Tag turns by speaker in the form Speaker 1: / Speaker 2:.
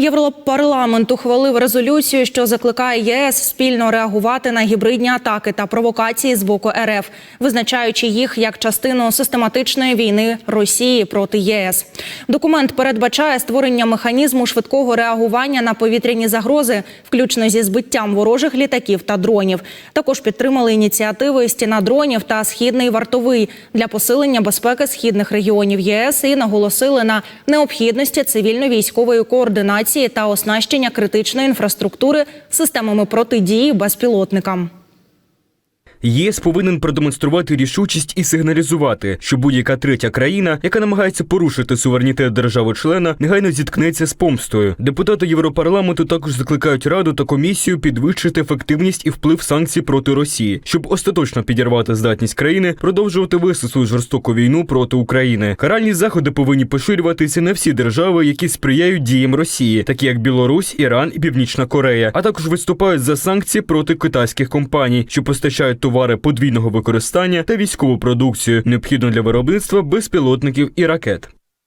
Speaker 1: Європарламент ухвалив резолюцію, що закликає ЄС спільно реагувати на гібридні атаки та провокації з боку РФ, визначаючи їх як частину систематичної війни Росії проти ЄС. Документ передбачає створення механізму швидкого реагування на повітряні загрози, включно зі збиттям ворожих літаків та дронів. Також підтримали ініціативи Стіна дронів та Східний вартовий для посилення безпеки східних регіонів ЄС і наголосили на необхідності цивільно-військової координації та оснащення критичної інфраструктури системами протидії безпілотникам.
Speaker 2: ЄС повинен продемонструвати рішучість і сигналізувати, що будь-яка третя країна, яка намагається порушити суверенітет держави-члена, негайно зіткнеться з помстою. Депутати Європарламенту також закликають Раду та комісію підвищити ефективність і вплив санкцій проти Росії, щоб остаточно підірвати здатність країни продовжувати вести свою жорстоку війну проти України. Каральні заходи повинні поширюватися на всі держави, які сприяють діям Росії, такі як Білорусь, Іран і Північна Корея, а також виступають за санкції проти китайських компаній, що постачають товари подвійного використання та військову продукцію, необхідну для виробництва безпілотників і ракет.